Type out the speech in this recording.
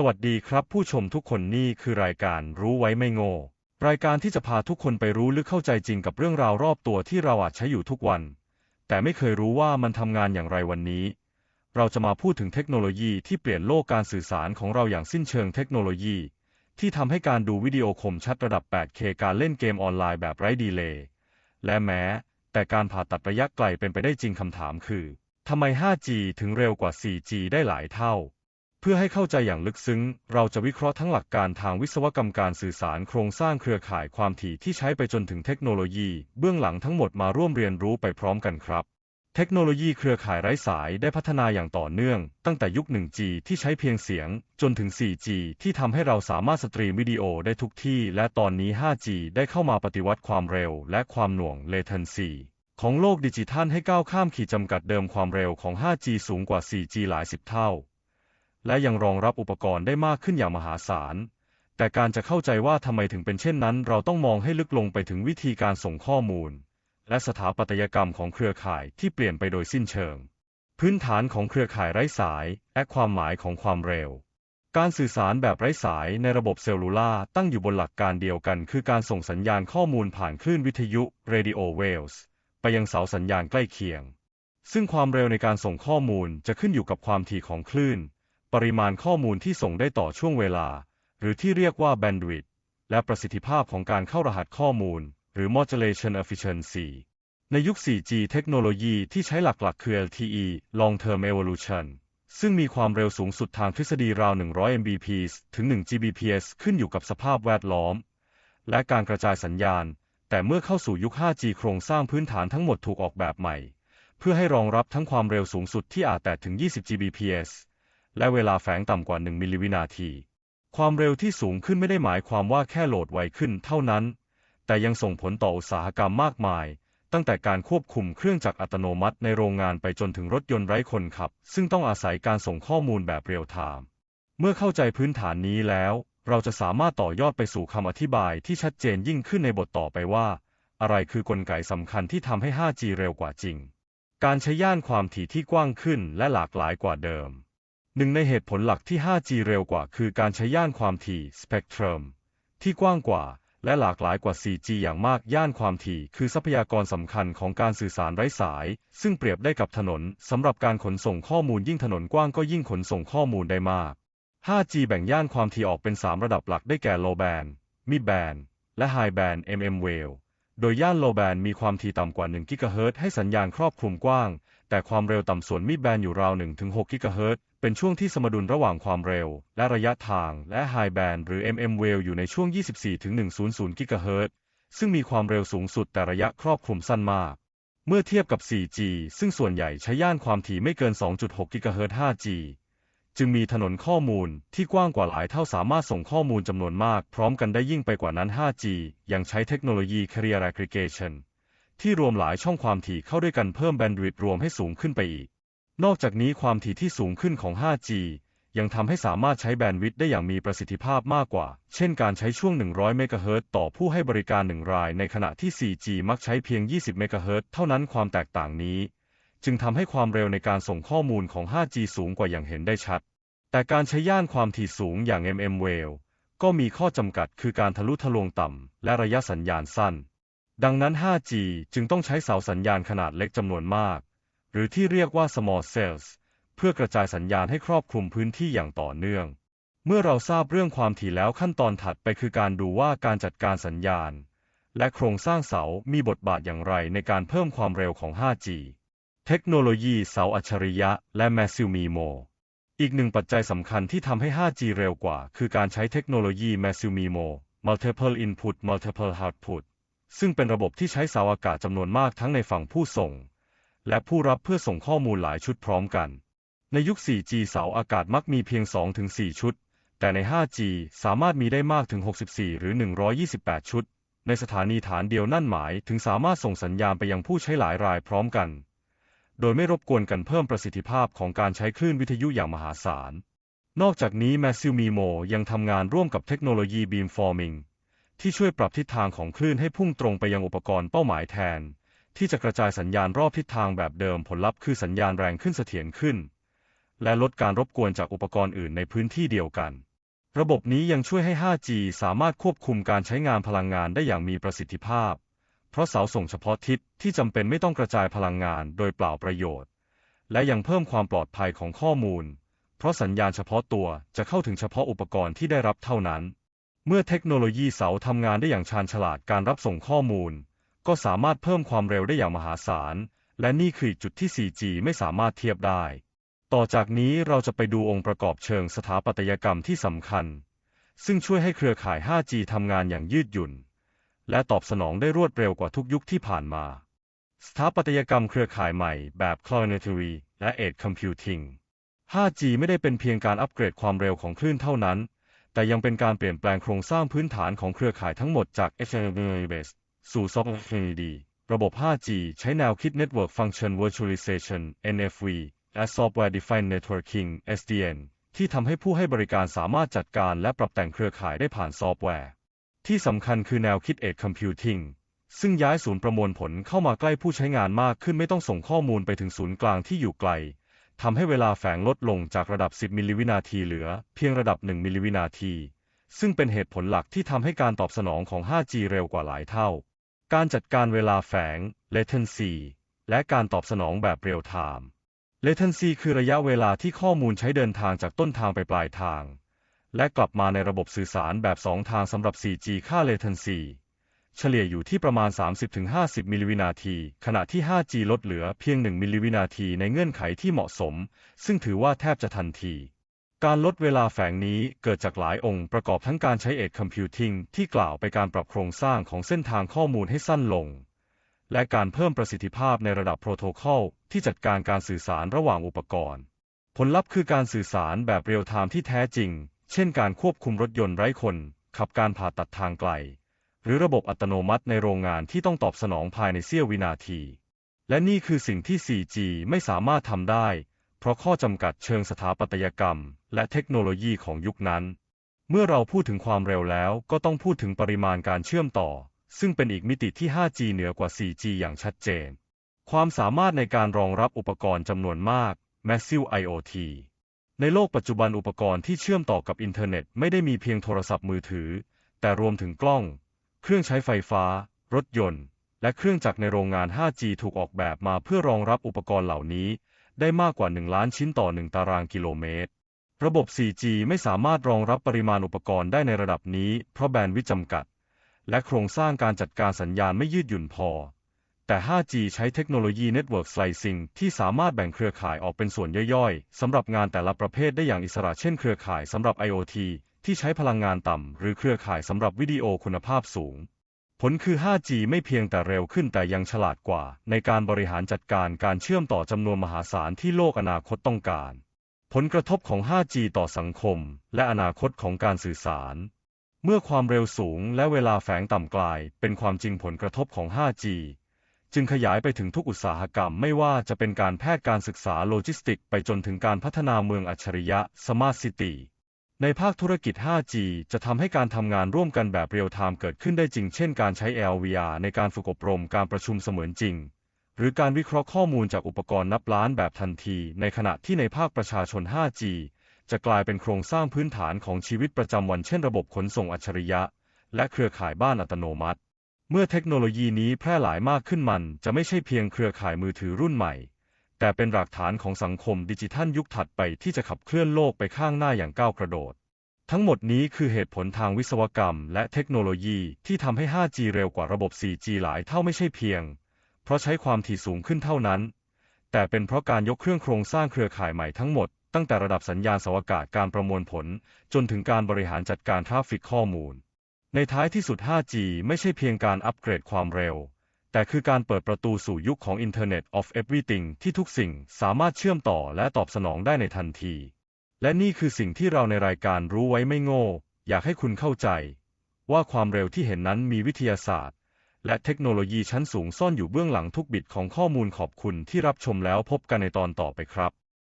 สวัสดีครับผู้ชมทุกคนนี่คือรายการรู้ไว้ไม่โง่ รายการที่จะพาทุกคนไปรู้ลึกเข้าใจจริงกับเรื่องราวรอบตัวที่เราอาจใช้อยู่ทุกวัน แต่ไม่เคยรู้ว่ามันทำงานอย่างไรวันนี้ เราจะมาพูดถึงเทคโนโลยีที่เปลี่ยนโลกการสื่อสารของเราอย่างสิ้นเชิงเทคโนโลยี ที่ทำให้การดูวิดีโอคมชัดระดับ 8K การเล่นเกมออนไลน์แบบไร้ดีเลย์และแม้ แต่การผ่าตัดระยะไกลเป็นไปได้จริงคำถามคือทำไม 5G ถึงเร็วกว่า 4G ได้หลายเท่า พื่อให้เข้าใจอย่างลึกซึ้ง เราจะวิเคราะห์ทั้งหลักการทางวิศวกรรมการสื่อสารโครงสร้างเครือข่ายความถี่ที่ใช้ไปจนถึงเทคโนโลยี เบื้องหลังทั้งหมดมาร่วมเรียนรู้ไปพร้อมกันครับ เทคโนโลยีเครือข่ายไร้สายได้พัฒนาอย่างต่อเนื่อง ตั้งแต่ยุค 1G ที่ใช้เพียงเสียง จนถึง 4G ที่ทำให้เราสามารถสตรีมวิดีโอได้ทุกที่ และตอนนี้ 5G ได้เข้ามาปฏิวัติความเร็ว และความหน่วง latency ของโลกดิจิทัลให้ก้าวข้ามขีดจำกัดเดิมความเร็วของ 5G สูงกว่า 4G หลายสิบเท่า และยังรองรับอุปกรณ์ได้มากขึ้นอย่างมหาศาล แต่การจะเข้าใจว่าทำไมถึงเป็นเช่นนั้น เราต้องมองให้ลึกลงไปถึงวิธีการส่งข้อมูล และสถาปัตยกรรมของเครือข่ายที่เปลี่ยนไปโดยสิ้นเชิง พื้นฐานของเครือข่ายไร้สาย และความหมายของความเร็ว การสื่อสารแบบไร้สายในระบบเซลลูล่าตั้งอยู่บนหลักการเดียวกัน คือการส่งสัญญาณข้อมูลผ่านคลื่นวิทยุ radio waves ไปยังเสาสัญญาณใกล้เคียงซึ่งความเร็วในการส่งข้อมูลจะขึ้นอยู่กับความถี่ของคลื่น ปริมาณข้อมูลที่ส่งได้ต่อช่วงเวลา หรือที่เรียกว่า bandwidth และประสิทธิภาพของการเข้ารหัสข้อมูล หรือ modulation efficiency ในยุค 4G เทคโนโลยีที่ใช้หลักๆ คือ LTE long term evolution ซึ่งมีความเร็วสูงสุดทางทฤษฎีราว 100 Mbps ถึง 1 Gbps ขึ้นอยู่กับสภาพแวดล้อม และการกระจายสัญญาณ แต่เมื่อเข้าสู่ยุค 5G โครงสร้างพื้นฐานทั้งหมดถูกออกแบบใหม่ เพื่อให้รองรับทั้งความเร็วสูงสุดที่อาจแตะถึง 20 Gbps และเวลาแฝงต่ำกว่า 1 มิลลิวินาที ความเร็วที่สูงขึ้นไม่ได้หมายความว่าแค่โหลดไวขึ้นเท่านั้น แต่ยังส่งผลต่ออุตสาหกรรมมากมาย ตั้งแต่การควบคุมเครื่องจักรอัตโนมัติในโรงงานไปจนถึงรถยนต์ไร้คนขับ ซึ่งต้องอาศัยการส่งข้อมูลแบบเรียลไทม์ เมื่อเข้าใจพื้นฐานนี้แล้ว เราจะสามารถต่อยอดไปสู่คำอธิบายที่ชัดเจนยิ่งขึ้นในบทต่อไปว่า อะไรคือกลไกสำคัญที่ทำให้ 5G เร็วกว่าจริง การใช้ย่านความถี่ที่กว้างขึ้นและหลากหลายกว่าเดิม หนึ่งในเหตุผลหลักที่ 5G เร็วกว่าคือการใช้ย่านความถี่ spectrum ที่กว้างกว่า และหลากหลายกว่า 4G อย่างมากย่านความถี่ คือทรัพยากรสำคัญของการสื่อสารไร้สาย ซึ่งเปรียบได้กับถนนสำหรับการขนส่งข้อมูลยิ่งถนนกว้างก็ยิ่งขนส่งข้อมูลได้มาก 5G แบ่งย่านความถี่ออกเป็น 3 ระดับหลักได้แก่ low band mid band และ high band mm wave โดยย่านโลแบนมีความถี่ต่ำกว่า 1 กิกะเฮิรตซ์ให้สัญญาณครอบคลุมกว้าง แต่ความเร็วต่ำส่วนมิดแบนอยู่ราว 1-6 กิกะเฮิรตซ์ เป็นช่วงที่สมดุลระหว่างความเร็ว และระยะทางและไฮแบนหรือ mm wave อยู่ในช่วง 24-100 กิกะเฮิรตซ์ซึ่งมีความเร็วสูงสุดแต่ระยะครอบคลุมสั้นมาก เมื่อเทียบกับ 4G ซึ่งส่วนใหญ่ใช้ย่านความถี่ไม่เกิน 2.6 กิกะเฮิรตซ์ 5G จึงมีถนนข้อมูลที่กว้างกว่าหลายเท่าสามารถส่งข้อมูลจำนวนมาก พร้อมกันได้ยิ่งไปกว่านั้น 5G ยังใช้เทคโนโลยี Carrier Aggregation ที่รวมหลายช่องความถี่เข้าด้วยกันเพิ่มแบนด์วิดต์รวมให้สูงขึ้นไปอีก นอกจากนี้ความถี่ที่สูงขึ้นของ 5G ยังทำให้สามารถใช้แบนด์วิดต์ได้อย่างมีประสิทธิภาพมากกว่า เช่นการใช้ช่วง 100 เมกะเฮิรตต่อผู้ให้บริการ 1 ราย ในขณะที่ 4G มักใช้เพียง 20 เมกะเฮิรตเท่านั้นความแตกต่างนี้ จึงทำให้ความเร็วในการส่งข้อมูลของ 5G สูงกว่าอย่างเห็นได้ชัด แต่การใช้ย่านความถี่สูงอย่าง mm wave ก็มีข้อจำกัดคือการทะลุทะลวงต่ำและระยะสัญญาณสั้น ดังนั้น 5G จึงต้องใช้เสาสัญญาณขนาดเล็กจำนวนมาก หรือที่เรียกว่า small cells เพื่อกระจายสัญญาณให้ครอบคลุมพื้นที่อย่างต่อเนื่อง เมื่อเราทราบเรื่องความถี่แล้วขั้นตอนถัดไปคือการดูว่าการจัดการสัญญาณ และโครงสร้างเสา มีบทบาทอย่างไรในการเพิ่มความเร็วของ 5G เทคโนโลยีเสาอัจฉริยะ และ Massive MIMO อีกหนึ่งปัจจัยสำคัญที่ทำให้ 5G เร็วกว่า คือการใช้เทคโนโลยี Massive MIMO Multiple Input Multiple Output ซึ่งเป็นระบบที่ใช้เสาอากาศจำนวนมากทั้งในฝั่งผู้ส่ง และผู้รับเพื่อส่งข้อมูลหลายชุดพร้อมกัน ในยุค 4G เสาอากาศมักมีเพียง 2-4 ชุด แต่ใน 5G สามารถมีได้มากถึง 64 หรือ 128 ชุด ในสถานีฐานเดียวนั่นหมายถึงสามารถส่งสัญญาณไปยังผู้ใช้หลายรายพร้อมกัน โดยไม่รบกวนกันเพิ่มประสิทธิภาพของการใช้คลื่นวิทยุอย่างมหาศาล นอกจากนี้ Massive MIMO ยังทำงานร่วมกับเทคโนโลยี Beamforming ที่ช่วยปรับทิศทางของคลื่นให้พุ่งตรงไปยังอุปกรณ์เป้าหมายแทน ที่จะกระจายสัญญาณรอบทิศทางแบบเดิมผลลัพธ์คือสัญญาณแรงขึ้นเสถียรขึ้น และลดการรบกวนจากอุปกรณ์อื่นในพื้นที่เดียวกัน ระบบนี้ยังช่วยให้ 5G สามารถควบคุมการใช้งานพลังงานได้อย่างมีประสิทธิภาพ เพราะเสาส่งเฉพาะทิศที่จำเป็นไม่ต้องกระจายพลังงานโดยเปล่าประโยชน์ และยังเพิ่มความปลอดภัยของข้อมูล เพราะสัญญาณเฉพาะตัวจะเข้าถึงเฉพาะอุปกรณ์ที่ได้รับเท่านั้น เมื่อเทคโนโลยีเสาทำงานได้อย่างชาญฉลาดการรับส่งข้อมูล ก็สามารถเพิ่มความเร็วได้อย่างมหาศาล และนี่คือจุดที่ 4G ไม่สามารถเทียบได้ ต่อจากนี้เราจะไปดูองค์ประกอบเชิงสถาปัตยกรรมที่สำคัญ ซึ่งช่วยให้เครือข่าย 5G ทำงานอย่างยืดหยุ่น และตอบสนองได้รวดเร็วกว่าทุกยุคที่ผ่านมา สถาปัตยกรรมเครือข่ายใหม่แบบ Planetary และ Edge Computing 5G ไม่ได้เป็นเพียงการอัปเกรดความเร็วของคลื่นเท่านั้น แต่ยังเป็นการเปลี่ยนแปลงโครงสร้างพื้นฐานของเครือข่ายทั้งหมดจาก HTTP สู่ Software ระบบ 5G ใช้แนวคิด Network Function Virtualization NFV และ Software Defined Networking SDN ที่ทำให้ผู้ให้บริการสามารถจัดการและปรับแต่งเครือข่ายได้ผ่านซอฟต์แวร์ ที่สำคัญคือแนวคิด Edge Computing ซึ่งย้ายศูนย์ประมวลผลเข้ามาใกล้ผู้ใช้งานมากขึ้นไม่ต้องส่งข้อมูลไปถึงศูนย์กลางที่อยู่ไกลทำให้เวลาแฝงลดลงจากระดับ 10 มิลลิวินาทีเหลือ เพียงระดับ 1 มิลลิวินาที ซึ่งเป็นเหตุผลหลักที่ทำให้การตอบสนองของ 5G เร็วกว่าหลายเท่า การจัดการเวลาแฝง latency และการตอบสนองแบบเรียลไทม์ latency คือระยะเวลาที่ข้อมูลใช้เดินทางจากต้นทางไปปลายทาง และกลับมาในระบบสื่อสารแบบ 2 ทางสำหรับ 4G ค่า latency เฉลี่ยอยู่ที่ประมาณ 30-50 มิลลิวินาที ขณะที่ 5G ลดเหลือเพียง 1 มิลลิวินาทีในเงื่อนไขที่เหมาะสม ซึ่งถือว่าแทบจะทันที การลดเวลาแฝงนี้เกิดจากหลายองค์ประกอบทั้งการใช้ Edge Computing ที่กล่าวไปการปรับโครงสร้างของเส้นทางข้อมูลให้สั้นลง และการเพิ่มประสิทธิภาพในระดับโปรโตคอลที่จัดการการสื่อสารระหว่างอุปกรณ์ ผลลัพธ์คือการสื่อสารแบบเรียลไทม์ที่แท้จริง เช่นการควบคุมรถยนต์ไร้คน ขับการผ่าตัดทางไกล หรือระบบอัตโนมัติในโรงงานที่ต้องตอบสนองภายในเสี้ยววินาที และนี่คือสิ่งที่ 4G ไม่สามารถทำได้ เพราะข้อจำกัดเชิงสถาปัตยกรรม และเทคโนโลยีของยุคนั้น เมื่อเราพูดถึงความเร็วแล้วก็ต้องพูดถึงปริมาณการเชื่อมต่อ ซึ่งเป็นอีกมิติที่ 5G เหนือกว่า 4G อย่างชัดเจน ความสามารถในการรองรับอุปกรณ์จำนวนมาก Massive IoT ในโลกปัจจุบันอุปกรณ์ที่เชื่อมต่อกับอินเทอร์เน็ตไม่ได้มีเพียงโทรศัพท์มือถือ แต่รวมถึงกล้อง เครื่องใช้ไฟฟ้า รถยนต์ และเครื่องจักรในโรงงาน 5G ถูกออกแบบมาเพื่อรองรับอุปกรณ์เหล่านี้ ได้มากกว่า 1 ล้านชิ้นต่อ 1 ตารางกิโลเมตร ระบบ 4G ไม่สามารถรองรับปริมาณอุปกรณ์ได้ในระดับนี้ เพราะแบนด์วิดจำกัด และโครงสร้างการจัดการสัญญาณไม่ยืดหยุ่นพอ แต่ 5G ใช้เทคโนโลยี Network Slicing ที่สามารถแบ่งเครือข่ายออกเป็นส่วนย่อยๆ สำหรับงานแต่ละประเภทได้อย่างอิสระเช่นเครือข่ายสำหรับ IoT ที่ใช้พลังงานต่ำ หรือเครือข่ายสำหรับวิดีโอคุณภาพสูง ผลคือ 5G ไม่เพียงแต่เร็วขึ้นแต่ยังฉลาดกว่า ในการบริหารจัดการการเชื่อมต่อจำนวนมหาศาลที่โลกอนาคตต้องการ ผลกระทบของ 5G ต่อสังคม และอนาคตของการสื่อสาร เมื่อความเร็วสูงและเวลาแฝงต่ำกลาย เป็นความจริงผลกระทบของ 5G จึงขยายไปถึงทุกอุตสาหกรรมไม่ว่าจะเป็นการแพทย์การศึกษาโลจิสติก ไปจนถึงการพัฒนาเมืองอัจฉริยะ Smart City ในภาคธุรกิจ 5G จะทำให้การทำงานร่วมกันแบบเรียลไทม์เกิดขึ้นได้จริง เช่นการใช้ LVR ในการฝึกอบรมการประชุมเสมือนจริง หรือการวิเคราะห์ข้อมูลจากอุปกรณ์นับล้านแบบทันที ในขณะที่ในภาคประชาชน 5G จะกลายเป็นโครงสร้างพื้นฐานของชีวิตประจำวันเช่นระบบขนส่งอัจฉริยะ และเครือข่ายบ้านอัตโนมัติ เมื่อเทคโนโลยีนี้แพร่หลายมากขึ้นมันจะไม่ใช่เพียงเครือข่ายมือถือรุ่นใหม่ แต่เป็นรากฐานของสังคมดิจิทัลยุคถัดไปที่จะขับเคลื่อนโลกไปข้างหน้าอย่างก้าวกระโดดทั้งหมดนี้คือเหตุผลทางวิศวกรรมและเทคโนโลยีที่ทำให้ 5G เร็วกว่าระบบ 4G หลายเท่าไม่ใช่เพียง เพราะใช้ความถี่สูงขึ้นเท่านั้น แต่เป็นเพราะการยกเครื่องโครงสร้างเครือข่ายใหม่ทั้งหมด ตั้งแต่ระดับสัญญาณสวากาศการประมวลผล จนถึงการบริหารจัดการทราฟฟิกข้อมูล ในท้ายที่สุด 5G ไม่ใช่เพียงการอัปเกรดความเร็ว แต่คือการเปิดประตูสู่ยุคของ Internet of Everything ที่ทุกสิ่งสามารถเชื่อมต่อและตอบสนองได้ในทันที และนี่คือสิ่งที่เราในรายการรู้ไว้ไม่โง่ อยากให้คุณเข้าใจ ว่าความเร็วที่เห็นนั้นมีวิทยาศาสตร์ และเทคโนโลยีชั้นสูงซ่อนอยู่เบื้องหลังทุกบิตของข้อมูลขอบคุณที่รับชมแล้วพบกันในตอนต่อไปครับ